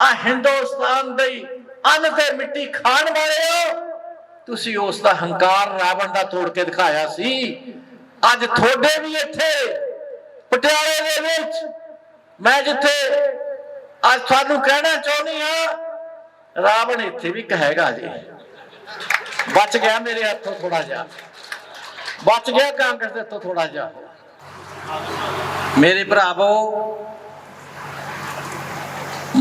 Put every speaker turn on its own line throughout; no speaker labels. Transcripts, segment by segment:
ਆ ਹਿੰਦੁਸਤਾਨ ਦੀ ਅੰਨ ਤੇ ਮਿੱਟੀ ਖਾਣ ਵਾਲੇ ਹੋ। ਤੁਸੀਂ ਉਸ ਦਾ ਹੰਕਾਰ ਰਾਵਣ ਦਾ ਤੋੜ ਕੇ ਦਿਖਾਇਆ ਸੀ। ਅੱਜ ਤੁਹਾਡੇ ਵੀ ਇੱਥੇ, ਪਟਿਆਲੇ ਦੇ ਵਿੱਚ। ਮੈਂ ਜਿੱਥੇ ਅੱਜ ਤੁਹਾਨੂੰ ਕਹਿਣਾ ਚਾਹੁੰਦੀ ਹਾਂ, ਰਾਵਣ ਇੱਥੇ ਵੀ ਕਹੇਗਾ ਜੀ। ਬਚ ਗਿਆ ਮੇਰੇ ਹੱਥੋਂ ਥੋੜਾ ਜਿਹਾ। ਬਚ ਗਿਆ ਕਾਂਗਰਸ ਦੇ ਹੱਥੋਂ ਥੋੜਾ ਜਿਹਾ। ਮੇਰੇ ਭਰਾਵੋ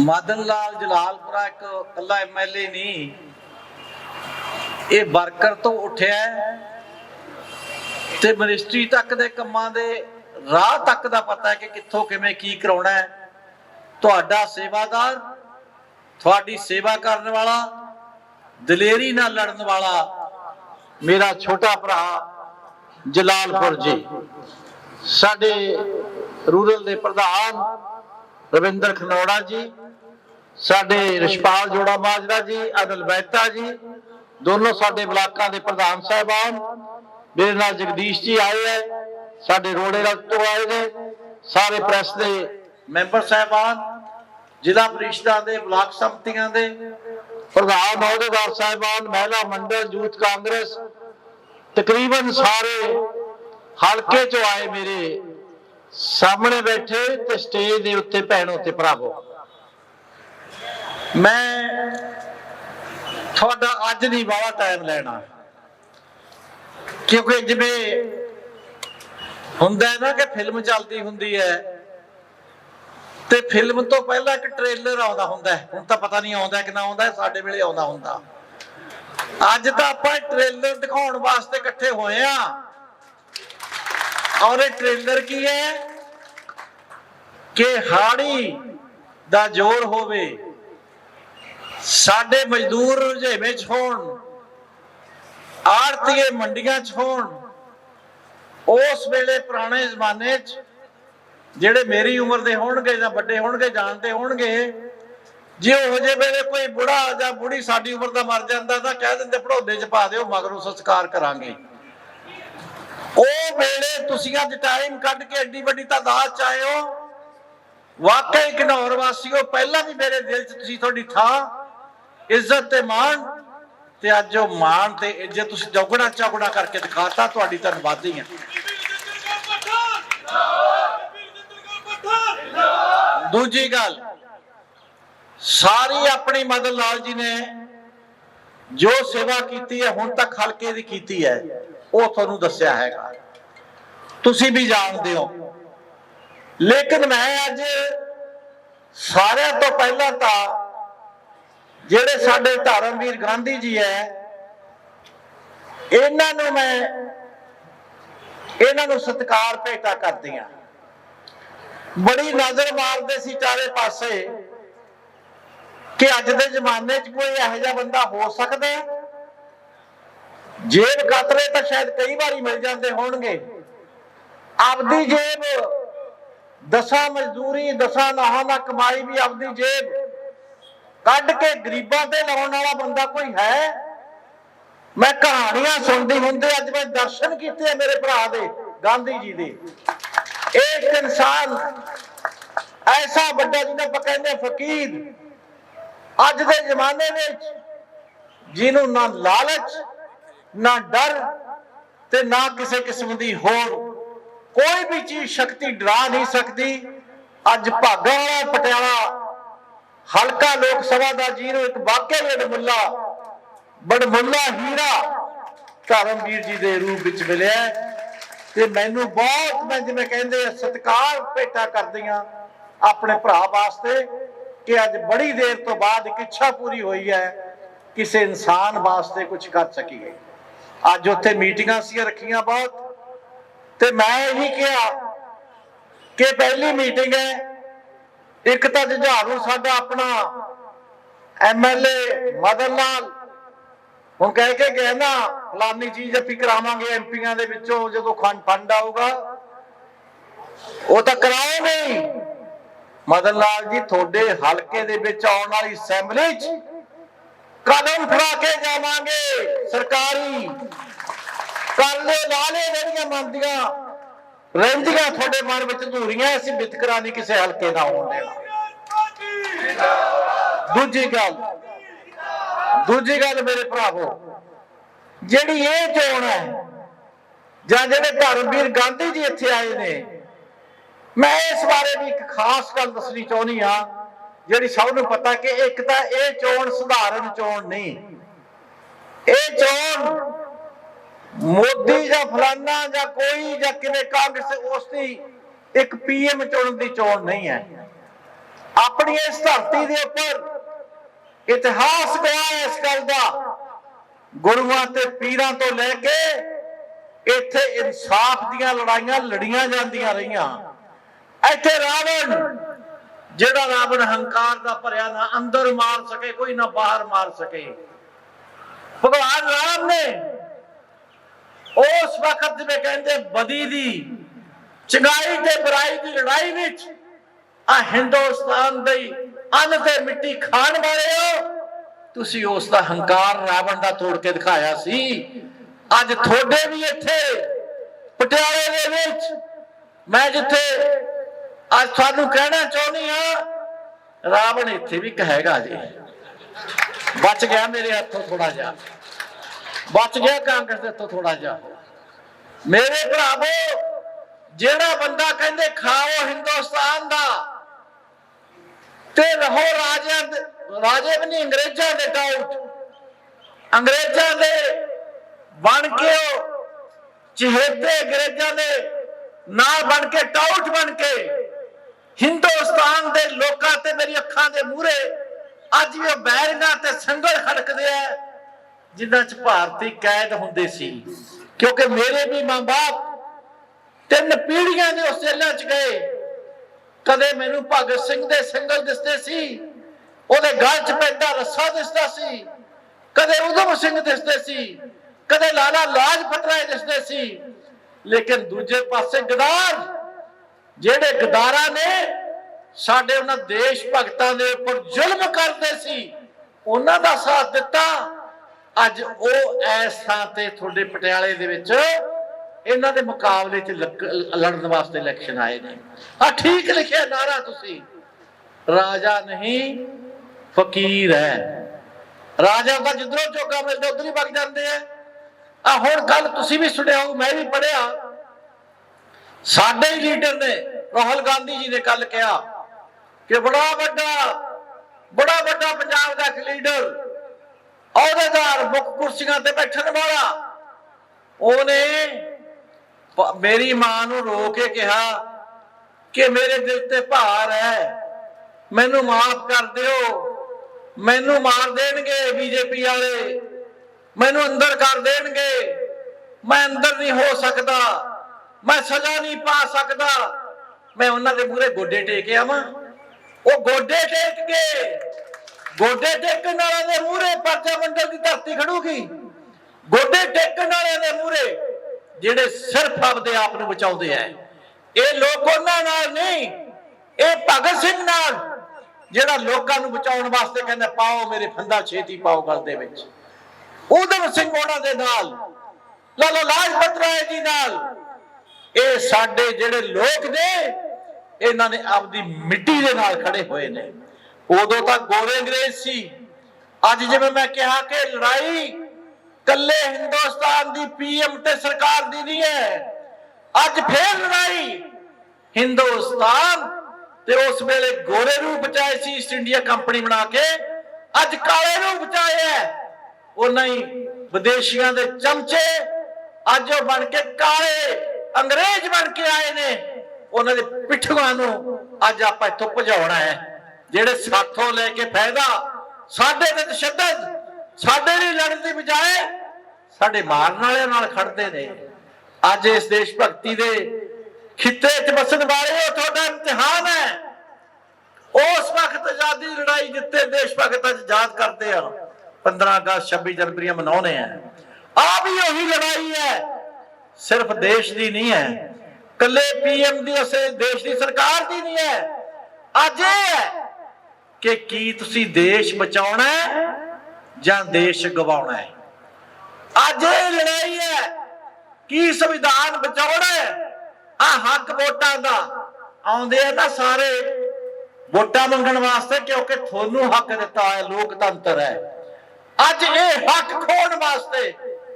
ਮਦਨ ਲਾਲ ਜਲਾਲਪੁਰਾ ਇੱਕ ਕੱਲਾ ਐਮਐਲਏ ਨਹੀਂ। ਇਹ ਵਰਕਰ ਤੋਂ ਉੱਠਿਆ ਤੇ ਮਿਨਿਸਟਰੀ ਤੱਕ ਦੇ ਕੰਮਾਂ ਦੇ ਰਾਹ ਤੱਕ ਦਾ ਪਤਾ ਹੈ ਕਿ ਕਿੱਥੋਂ ਕਿਵੇਂ ਕੀ ਕਰਾਉਣਾ ਹੈ। ਤੁਹਾਡਾ ਸੇਵਾਦਾਰ, ਤੁਹਾਡੀ ਸੇਵਾ ਕਰਨ ਵਾਲਾ, ਦਲੇਰੀ ਨਾਲ ਲੜਨ ਵਾਲਾ ਮੇਰਾ ਛੋਟਾ ਭਰਾ ਜਲਾਲਪੁਰ ਜੀ। ਸਾਡੇ ਰੂਰਲ ਦੇ ਪ੍ਰਧਾਨ ਰਵਿੰਦਰ ਖਨੌੜਾ ਜੀ ਸਾਡੇ ਰਿਸ਼ਪਾਲ ਜੋੜਾ ਮਾਜਰਾ ਜੀ, ਅਦਲ ਬੈਤਾ ਜੀ, ਦੋਨੋਂ ਸਾਡੇ ਬਲਾਕਾਂ ਦੇ ਪ੍ਰਧਾਨ ਸਾਹਿਬਾਨ। ਮੇਰੇ ਨਾਲ ਜਗਦੀਸ਼ ਜੀ ਆਏ ਹੈ, ਸਾਡੇ ਰੋੜੇ ਰਲ ਤੋਂ ਆਏ ਨੇ, ਸਾਰੇ ਪ੍ਰੈਸ ਦੇ ਮੈਂਬਰ ਸਾਹਿਬਾਨ, ਜ਼ਿਲ੍ਹਾ ਪ੍ਰੀਸ਼ਦਾਂ ਦੇ ਬਲਾਕ ਸੰਮਤੀਆਂ ਦੇ ਪ੍ਰਧਾਨ ਅਹੁਦੇਦਾਰ ਸਾਹਿਬਾਨ, ਮਹਿਲਾ ਮੰਡਲ, ਯੂਥ ਕਾਂਗਰਸ, ਤਕਰੀਬਨ ਸਾਰੇ ਹਲਕੇ ਚੋਂ ਆਏ ਮੇਰੇ ਸਾਹਮਣੇ ਬੈਠੇ ਤੇ ਸਟੇਜ ਦੇ ਉੱਤੇ ਭੈਣੋ ਤੇ ਭਰਾਵੋ। ਮੈਂ ਤੁਹਾਡਾ ਅੱਜ ਨਹੀਂ ਵਾਲਾ ਟਾਈਮ ਲੈਣਾ। ਕਿਉਂਕਿ ਜਿਵੇਂ ਹੁੰਦਾ ਹੈ ਨਾ ਕਿ ਫਿਲਮ ਚੱਲਦੀ ਹੁੰਦੀ ਹੈ ਤੇ ਫਿਲਮ ਤੋਂ ਪਹਿਲਾਂ ਇੱਕ ਟ੍ਰੇਲਰ ਆਉਂਦਾ ਹੁੰਦਾ ਹੁਣ ਤਾਂ ਪਤਾ ਨਹੀਂ ਆਉਂਦਾ ਕਿ ਨਾ ਆਉਂਦਾ, ਸਾਡੇ ਵੇਲੇ ਆਉਂਦਾ ਹੁੰਦਾ। ਅੱਜ ਤਾਂ ਆਪਾਂ ਟ੍ਰੇਲਰ ਦਿਖਾਉਣ ਵਾਸਤੇ ਇਕੱਠੇ ਹੋਏ ਆ ਔਰ ਇਹ ਟ੍ਰੇਲਰ ਕੀ ਹੈ? ਕਿ ਹਾੜੀ ਦਾ ਜ਼ੋਰ ਹੋਵੇ। ਸਾਡੇ ਮਜ਼ਦੂਰ ਰੁਝੇਵੇਂ ਚ ਹੋਣ, ਆੜਤੀਏ ਮੰਡੀਆਂ ਚ ਹੋਣ, ਉਸ ਵੇਲੇ ਪੁਰਾਣੇ ਜ਼ਮਾਨੇ ਚ ਜਿਹੜੇ ਮੇਰੀ ਉਮਰ ਦੇ ਹੋਣਗੇ ਜਾਂ ਵੱਡੇ ਹੋਣਗੇ, ਜਾਣਦੇ ਹੋਣਗੇ, ਜੇ ਉਹ ਜੇ ਵੇਲੇ ਕੋਈ ਬੁੜਾ ਜਾਂ ਬੁੜੀ ਸਾਡੀ ਉਮਰ ਦਾ ਮਰ ਜਾਂਦਾ ਤਾਂ ਕਹਿ ਦਿੰਦੇ ਪੜੋਦੇ ਚ ਪਾ ਦਿਓ, ਮਗਰੋਂ ਸੰਸਕਾਰ ਕਰਾਂਗੇ। ਉਹ ਵੇਲੇ ਤੁਸੀਂ ਅੱਜ ਟਾਈਮ ਕੱਢ ਕੇ ਐਡੀ ਵੱਡੀ ਤਾਦਾਦ ਚ ਆਏ ਹੋ। ਵਾਕਈ ਘਨੌਰ ਵਾਸੀਓ ਪਹਿਲਾਂ ਵੀ ਮੇਰੇ ਦਿਲ 'ਚ ਤੁਸੀਂ ਤੁਹਾਡੀ ਥਾਂ ਇੱਜ਼ਤ ਤੇ ਮਾਣ ਤੇ ਅੱਜ ਉਹ ਮਾਣ ਤੇ ਇੱਜ਼ਤ ਤੁਸੀਂ ਚੌਗਣਾ ਚੌਗਣਾ ਕਰਕੇ ਦਿਖਾਤਾ, ਤੁਹਾਡੀ ਧੰਨਵਾਦੀ ਹਾਂ। ਦੂਜੀ ਗੱਲ, ਸਾਰੀ ਆਪਣੀ ਮਦਨ ਲਾਲ ਜੀ ਨੇ ਜੋ ਸੇਵਾ ਕੀਤੀ ਹੈ, ਹੁਣ ਤੱਕ ਹਲਕੇ ਦੀ ਕੀਤੀ ਹੈ, ਉਹ ਤੁਹਾਨੂੰ ਦੱਸਿਆ ਹੈਗਾ। ਤੁਸੀਂ ਵੀ ਜਾਣਦੇ ਹੋ। ਲੇਕਿਨ ਮੈਂ ਅੱਜ ਸਾਰਿਆਂ ਤੋਂ ਪਹਿਲਾਂ ਤਾਂ ਜਿਹੜੇ ਸਾਡੇ ਧਰਮਵੀਰ ਗਾਂਧੀ ਜੀ ਹੈ ਇਹਨਾਂ ਨੂੰ ਮੈਂ, ਇਹਨਾਂ ਨੂੰ ਸਤਿਕਾਰ ਭੇਟਾ ਕਰਦੀ ਹਾਂ ਬੜੀ ਨਜ਼ਰ ਮਾਰਦੇ ਸੀ ਚਾਰੇ ਪਾਸੇ ਕਿ ਅੱਜ ਦੇ ਜ਼ਮਾਨੇ 'ਚ ਕੋਈ ਇਹੋ ਜਿਹਾ ਬੰਦਾ ਹੋ ਸਕਦਾ ਹੈ। ਜੇਬ ਕਤਰੇ ਤਾਂ ਸ਼ਾਇਦ ਕਈ ਵਾਰੀ ਮਿਲ ਜਾਂਦੇ ਹੋਣਗੇ। ਆਪਦੀ ਜੇਬ, ਦਸਾਂ ਮਜ਼ਦੂਰੀ, ਦਸਾਂ ਨਾਹਾਂ ਨਾਲ ਕਮਾਈ ਵੀ ਆਪਦੀ ਜੇਬ। ਕੱਢ ਕੇ ਗਰੀਬਾਂ ਤੇ ਲਾਉਣ ਵਾਲਾ ਬੰਦਾ ਕੋਈ ਹੈ? ਮੈਂ ਕਹਾਣੀਆਂ ਸੁਣਦੀ ਹੁੰਦੀ, ਅੱਜ ਮੈਂ ਦਰਸ਼ਨ ਕੀਤੇ ਮੇਰੇ ਭਰਾ ਦੇ, ਗਾਂਧੀ ਜੀ ਦੇ। ਇੱਕ ਇਨਸਾਨ ਐਸਾ ਵੱਡਾ ਜਿਹਨੂੰ ਆਪਾਂ ਕਹਿੰਦੇ ਫਕੀਰ, ਅੱਜ ਦੇ ਜ਼ਮਾਨੇ ਵਿੱਚ ਜਿਹਨੂੰ ਨਾ ਲਾਲਚ, ਨਾ ਡਰ ਤੇ ਨਾ ਕਿਸੇ ਕਿਸਮ ਦੀ ਹੋਰ ਕੋਈ ਵੀ ਚੀਜ਼ ਸ਼ਕਤੀ ਡਰਾ ਨਹੀਂ ਸਕਦੀ। ਅੱਜ ਭਾਗਾ ਵਾਲਾ, ਪਟਿਆਲਾ ਹਲਕਾ ਲੋਕ ਸਭਾ ਦਾ ਜੀਰੋ, ਇੱਕ ਵਾਕਿਆ ਬੜਮੁੱਲਾ ਬੜਮੁੱਲਾ ਹੀਰਾ ਧਰਮਵੀਰ ਜੀ ਦੇ ਰੂਪ ਵਿੱਚ ਮਿਲਿਆ ਤੇ ਮੈਨੂੰ ਬਹੁਤ, ਮੈਂ ਜਿਵੇਂ ਕਹਿੰਦੇ ਸਤਿਕਾਰ ਭੇਟਾ ਕਰਦੀਆਂ ਆਪਣੇ ਭਰਾ ਵਾਸਤੇ ਕਿ ਅੱਜ ਬੜੀ ਦੇਰ ਤੋਂ ਬਾਅਦ ਇੱਕ ਇੱਛਾ ਪੂਰੀ ਹੋਈ ਹੈ ਕਿਸੇ ਇਨਸਾਨ ਵਾਸਤੇ ਕੁਝ ਕਰ ਸਕੀਏ ਅੱਜ ਉੱਥੇ ਮੀਟਿੰਗਾਂ ਸੀ ਰੱਖੀਆਂ ਬਹੁਤ। ਤੇ ਮੈਂ ਇਹੀ ਕਿਹਾ ਕਿ ਪਹਿਲੀ ਮੀਟਿੰਗ ਹੈ ਇੱਕ ਤਾਂ ਜੁਝਾਰੂ ਸਾਡਾ ਆਪਣਾ ਐਮਐਲਏ ਮਦਨ ਲਾਲ ਹੁਣ ਕਹਿ ਕੇ ਗਏ ਨਾ, ਫਲਾਨੀ ਚੀਜ਼ ਅਸੀਂ ਕਰਾਵਾਂਗੇ ਐਮਪੀਆਂ ਦੇ ਵਿੱਚੋਂ, ਜਦੋਂ ਫੰਡ ਆਊਗਾ। ਉਹ ਤਾਂ ਕਰਾਓ ਨਹੀਂ ਮਦਨ ਲਾਲ ਜੀ, ਤੁਹਾਡੇ ਹਲਕੇ ਦੇ ਵਿੱਚ ਆਉਣ ਵਾਲੀ ਅਸੈਂਬਲੀ 'ਚ ਕਦਮ ਫੜਾ ਕੇ ਜਾਵਾਂਗੇ। ਸਰਕਾਰੀ ਕਾਲੇ ਨਾਲੇ ਜਿਹੜੀਆਂ ਮੰਦੀਆਂ ਰਹਿੰਦੀਆਂ ਤੁਹਾਡੇ ਮਨ ਵਿੱਚ ਧੂਰੀਆਂ ਅਸੀਂ ਵਿਤਕਰਾ ਨਹੀਂ ਕਿਸੇ ਹਲਕੇ ਦਾ ਹੋਣ ਦੇਣਾ। ਦੂਜੀ ਗੱਲ ਦੂਜੀ ਗੱਲ ਮੇਰੇ ਭਰਾਵੋ, ਜਿਹੜੀ ਇਹ ਚੋਣ ਹੈ, ਜਾਂ ਜਿਹੜੇ ਧਰਮਵੀਰ ਗਾਂਧੀ ਜੀ ਇੱਥੇ ਆਏ ਨੇ, ਮੈਂ ਇਸ ਬਾਰੇ ਵੀ ਇੱਕ ਖਾਸ ਗੱਲ ਦੱਸਣੀ ਚਾਹੁੰਦੀ ਆ ਜਿਹੜੀ ਸਭ ਨੂੰ ਪਤਾ ਕਿ ਇੱਕ ਤਾਂ ਇਹ ਚੋਣ ਸਧਾਰਨ ਚੋਣ ਨਹੀਂ, ਇਹ ਚੋਣ ਮੋਦੀ ਜਾਂ ਫਲਾਨਾ ਜਾਂ ਕੋਈ ਜਾਂ ਕਿਵੇਂ ਕਾਂਗਰਸ, ਉਸ ਦੀ ਇੱਕ ਪੀਐਮ ਚੁਣਨ ਦੀ ਚੋਣ ਨਹੀਂ ਹੈ। ਆਪਣੀ ਇਸ ਧਰਤੀ ਦੇ ਉੱਪਰ ਇਤਿਹਾਸ ਗਵਾਹ ਇਸ ਗੱਲ ਦਾ। ਗੁਰੂਆਂ ਤੇ ਪੀਰਾਂ ਤੋਂ ਲੈ ਕੇ ਇੱਥੇ ਇਨਸਾਫ ਦੀਆਂ ਲੜਾਈਆਂ ਲੜੀਆਂ ਜਾਂਦੀਆਂ ਰਹੀਆਂ। ਇੱਥੇ ਰਾਵਣ, ਜਿਹੜਾ ਰਾਵਣ ਹੰਕਾਰ ਦਾ ਭਰਿਆ ਨਾ ਅੰਦਰ ਮਾਰ ਸਕੇ, ਕੋਈ ਨਾ ਬਾਹਰ ਮਾਰ ਸਕੇ। ਭਗਵਾਨ ਰਾਮ ਨੇ ਉਸ ਵਕਤ ਜਿਵੇਂ ਕਹਿੰਦੇ ਬਦੀ ਦੀ ਚੰਗਾਈ ਤੇ ਬੁਰਾਈ ਦੀ ਲੜਾਈ ਵਿੱਚ ਆ ਹਿੰਦੁਸਤਾਨ ਦੀ ਅੰਨ ਤੇ ਮਿੱਟੀ ਖਾਣ ਵਾਲੇ ਹੋ, ਤੁਸੀਂ ਉਸ ਦਾ ਹੰਕਾਰ ਰਾਵਣ ਦਾ ਤੋੜ ਕੇ ਦਿਖਾਇਆ ਸੀ। ਅੱਜ ਤੁਹਾਡੇ ਵੀ ਇੱਥੇ, ਪਟਿਆਲੇ ਦੇ ਵਿੱਚ, ਮੈਂ ਜਿੱਥੇ ਅੱਜ ਤੁਹਾਨੂੰ ਕਹਿਣਾ ਚਾਹੁੰਦੀ ਹਾਂ, ਰਾਵਣ ਇੱਥੇ ਵੀ ਕਹੇਗਾ ਜੀ। ਬਚ ਗਿਆ ਮੇਰੇ ਹੱਥੋਂ ਥੋੜਾ ਜਿਹਾ। ਬਚ ਗਿਆ ਕਾਂਗਰਸ ਦੇ ਤੋਂ ਥੋੜਾ ਜਿਹਾ। ਮੇਰੇ ਭਰਾਵੋ, ਜਿਹੜਾ ਬੰਦਾ ਕਹਿੰਦੇ ਖਾਓ ਹਿੰਦੁਸਤਾਨ ਦਾ, ਤੇ ਰਹੋ ਰਾਜਿਆਂ ਦੇ, ਰਾਜੇ ਵੀ ਨਹੀਂ, ਅੰਗਰੇਜ਼ਾਂ ਦੇ ਟਾਊਟ ਅੰਗਰੇਜ਼ਾਂ ਦੇ ਬਣ ਕੇ ਉਹ ਚਿਹਤੇ ਅੰਗਰੇਜ਼ਾਂ ਦੇ ਨਾਲ ਬਣ ਕੇ ਟਾਊਟ ਬਣ ਕੇ ਹਿੰਦੁਸਤਾਨ ਦੇ ਲੋਕਾਂ ਤੇ ਮੇਰੀ ਅੱਖਾਂ ਦੇ ਮੂਹਰੇ ਅੱਜ ਵੀ ਉਹ ਬੈਰੀਆਂ ਤੇ ਸੰਗਲ ਖੜਕਦੇ ਆ। ਜਿਨ੍ਹਾਂ ਚ ਭਾਰਤੀ ਕੈਦ ਹੁੰਦੇ ਸੀ। ਕਿਉਂਕਿ ਮੇਰੇ ਵੀ ਮਾਂ-ਬਾਪ ਤਿੰਨ ਪੀੜ੍ਹੀਆਂ ਦੇ ਉਸ ਜੇਲ੍ਹਾਂ ਚ ਗਏ। ਕਦੇ ਮੈਨੂੰ ਭਗਤ ਸਿੰਘ ਦੇ ਸੰਗਲ ਦਿਸਦੇ ਸੀ, ਉਹਦੇ ਗਲ 'ਚ ਪੈਂਦਾ ਰੱਸਾ ਦਿਸਦਾ ਸੀ। ਕਦੇ ਉਧਮ ਸਿੰਘ ਦਿਸਦੇ ਸੀ, ਕਦੇ ਲਾਲਾ ਲਾਜਪਤ ਰਾਏ ਦਿਸਦੇ ਸੀ। ਲੇਕਿਨ ਦੂਜੇ ਪਾਸੇ ਗਦਾਰ, ਜਿਹੜੇ ਗਦਾਰਾਂ ਨੇ ਸਾਡੇ ਉਹਨਾਂ ਦੇਸ਼ ਭਗਤਾਂ ਦੇ ਉੱਪਰ ਜ਼ੁਲਮ ਕਰਦੇ ਸੀ, ਉਹਨਾਂ ਦਾ ਸਾਥ ਦਿੱਤਾ। ਅੱਜ ਉਹ ਐਸ ਥਾਂ ਤੇ ਤੁਹਾਡੇ ਪਟਿਆਲੇ ਦੇ ਵਿੱਚ ਇਹਨਾਂ ਦੇ ਮੁਕਾਬਲੇ 'ਚ ਲੱਕ- ਲੜਨ ਵਾਸਤੇ ਇਲੈਕਸ਼ਨ ਆਏ ਨੇ। ਆ ਠੀਕ ਲਿਖਿਆ ਨਾਰਾ ਤੁਸੀਂ। ਰਾਜਾ ਨਹੀਂ, ਫਕੀਰ ਹੈ। ਰਾਜਾ ਦਾ ਜਿੱਧਰੋਂ ਚੋਗਾ ਮਿਲਦਾ, ਉਧਰ ਹੀ ਵਗ ਜਾਂਦੇ ਆ। ਆ ਹੁਣ ਕੱਲ ਤੁਸੀਂ ਵੀ ਸੁਣਿਆ ਹੋ ਮੈਂ ਵੀ ਪੜਿਆ ਸਾਡੇ ਹੀ ਲੀਡਰ ਨੇ, ਰਾਹੁਲ ਗਾਂਧੀ ਜੀ ਨੇ ਕੱਲ ਕਿਹਾ ਕਿ ਬੜਾ ਵੱਡਾ ਬੜਾ ਵੱਡਾ ਪੰਜਾਬ ਦਾ ਇੱਕ ਲੀਡਰ ਅਹੁਦੇਦਾਰ ਮੁੱਖ ਕੁਰਸੀਆਂ ਤੇ ਬੈਠਣ ਵਾਲਾ। ਉਹਨੇ ਮੇਰੀ ਮਾਂ ਨੂੰ ਰੋ ਕੇ ਕਿਹਾ ਕਿ ਮੇਰੇ ਦਿਲ ਤੇ ਭਾਰ ਹੈ। ਮੈਨੂੰ ਮਾਫ ਕਰ ਦਿਓ। ਮੈਨੂੰ ਮਾਰ ਦੇਣਗੇ ਬੀਜੇਪੀ ਵਾਲੇ। ਮੈਨੂੰ ਅੰਦਰ ਕਰ ਦੇਣਗੇ। ਮੈਂ ਅੰਦਰ ਨਹੀਂ ਹੋ ਸਕਦਾ। ਮੈਂ ਸਜ਼ਾ ਨਹੀਂ ਪਾ ਸਕਦਾ। ਮੈਂ ਉਹਨਾਂ ਦੇ ਮੂਹਰੇ ਗੋਡੇ ਟੇਕ ਆਵਾਂ। ਉਹ ਗੋਡੇ ਟੇਕ ਕੇ ਗੋਡੇ ਟੇਕਣ ਵਾਲਿਆਂ ਦੇ ਮੂਹਰੇ ਪਰਚਾ ਮੰਡਲ ਦੀ ਧਰਤੀ ਖੜੂਗੀ। ਗੋਡੇ ਟੇਕਣ ਵਾਲਿਆਂ ਦੇ ਮੂਹਰੇ ਜਿਹੜੇ ਸਿਰਫ ਆਪਦੇ ਆਪ ਨੂੰ ਬਚਾਉਂਦੇ ਆ। ਇਹ ਲੋਕ ਉਹਨਾਂ ਨਾਲ ਨਹੀਂ, ਇਹ ਭਗਤ ਸਿੰਘ ਨਾਲ, ਜਿਹੜਾ ਲੋਕਾਂ ਨੂੰ ਬਚਾਉਣ ਵਾਸਤੇ ਕਹਿੰਦਾ, ਪਾਓ ਮੇਰੇ ਫੰਦਾ ਛੇਤੀ ਪਾਓ ਗੱਲ ਦੇ ਵਿੱਚ। ਉਦਮ ਸਿੰਘ ਉਹਨਾਂ ਦੇ ਨਾਲ, ਲਾਲਾ ਲਾਜਪਤ ਰਾਏ ਜੀ ਨਾਲ। ਇਹ ਸਾਡੇ ਜਿਹੜੇ ਲੋਕ ਨੇ, ਇਹਨਾਂ ਨੇ ਆਪਦੀ ਮਿੱਟੀ ਦੇ ਨਾਲ ਖੜੇ ਹੋਏ ਨੇ। ਉਦੋਂ ਤਾਂ ਗੋਰੇ ਅੰਗਰੇਜ਼ ਸੀ। ਅੱਜ ਜਿਵੇਂ ਮੈਂ ਕਿਹਾ ਕਿ ਲੜਾਈ ਕੱਲੇ ਹਿੰਦੁਸਤਾਨ ਦੀ ਪੀਐਮ ਤੇ ਸਰਕਾਰ ਦੀ ਨਹੀਂ ਹੈ। ਅੱਜ ਫੇਰ ਲੜਾਈ ਹਿੰਦੁਸਤਾਨ ਤੇ ਉਸ ਵੇਲੇ ਗੋਰੇ ਨੂੰ ਬਚਾਏ ਸੀ ਈਸਟ ਇੰਡੀਆ ਕੰਪਨੀ ਬਣਾ ਕੇ। ਅੱਜ ਕਾਲੇ ਨੂੰ ਬਚਾਇਆ ਹੈ। ਉਹਨਾਂ ਹੀ ਵਿਦੇਸ਼ੀਆਂ ਦੇ ਚਮਚੇ ਅੱਜ ਉਹ ਬਣ ਕੇ ਕਾਲੇ ਅੰਗਰੇਜ਼ ਬਣ ਕੇ ਆਏ ਨੇ। ਉਹਨਾਂ ਦੇ ਪਿੱਠੂਆਂ ਨੂੰ ਅੱਜ ਆਪਾਂ ਇੱਥੋਂ ਭਜਾਉਣਾ ਹੈ। ਜਿਹੜੇ ਸਾਥੋਂ ਲੈ ਕੇ ਫਾਇਦਾ, ਸਾਡੇ ਤੇ ਤਸ਼ੱਦਦ, ਸਾਡੇ ਲਈ ਲੜਨ ਦੀ ਬਜਾਏ ਸਾਡੇ ਮਾਰਨ ਵਾਲਿਆਂ ਨਾਲ ਖੜਦੇ ਨੇ। ਅੱਜ ਇਸ ਦੇਸ਼ ਭਗਤੀ ਦੇ ਖਿੱਤੇ 'ਚ ਵਸਣ ਵਾਲੇ ਹੋ ਤੁਹਾਡਾ ਇਮਤਿਹਾਨ ਹੈ। ਉਸ ਵਕਤ ਆਜ਼ਾਦੀ ਲੜਾਈ ਜਿੱਤੇ ਦੇਸ਼ ਭਗਤ ਅੱਜ ਯਾਦ ਕਰਦੇ ਆ। 15 ਅਗਸਤ 26 ਜਨਵਰੀ ਮਨਾਉਣੇ ਆ। ਆ ਵੀ ਉਹੀ ਲੜਾਈ ਹੈ। ਸਿਰਫ ਦੇਸ਼ ਦੀ ਨਹੀਂ ਹੈ। ਕੱਲੇ ਪੀਐਮ ਦੀ ਉਸੇ ਦੇਸ਼ ਦੀ ਸਰਕਾਰ ਦੀ ਨਹੀਂ ਹੈ। ਅੱਜ ਇਹ ਹੈ ਕਿ ਕੀ ਤੁਸੀਂ ਦੇਸ਼ ਬਚਾਉਣਾ ਜਾਂ ਦੇਸ਼ ਗਵਾਉਣਾ ਹੈ? ਅੱਜ ਇਹ ਲੜਾਈ ਹੈ। ਕੀ ਸੰਵਿਧਾਨ ਬਚਾਉਣਾ ਆ ਹੱਕ ਵੋਟਾਂ ਦਾ। ਆਉਂਦੇ ਆ ਨਾ ਸਾਰੇ ਵੋਟਾਂ ਮੰਗਣ ਵਾਸਤੇ ਕਿਉਂਕਿ ਤੁਹਾਨੂੰ ਹੱਕ ਦਿੱਤਾ ਹੈ, ਲੋਕਤੰਤਰ ਹੈ। ਅੱਜ ਇਹ ਹੱਕ ਖੋਣ ਵਾਸਤੇ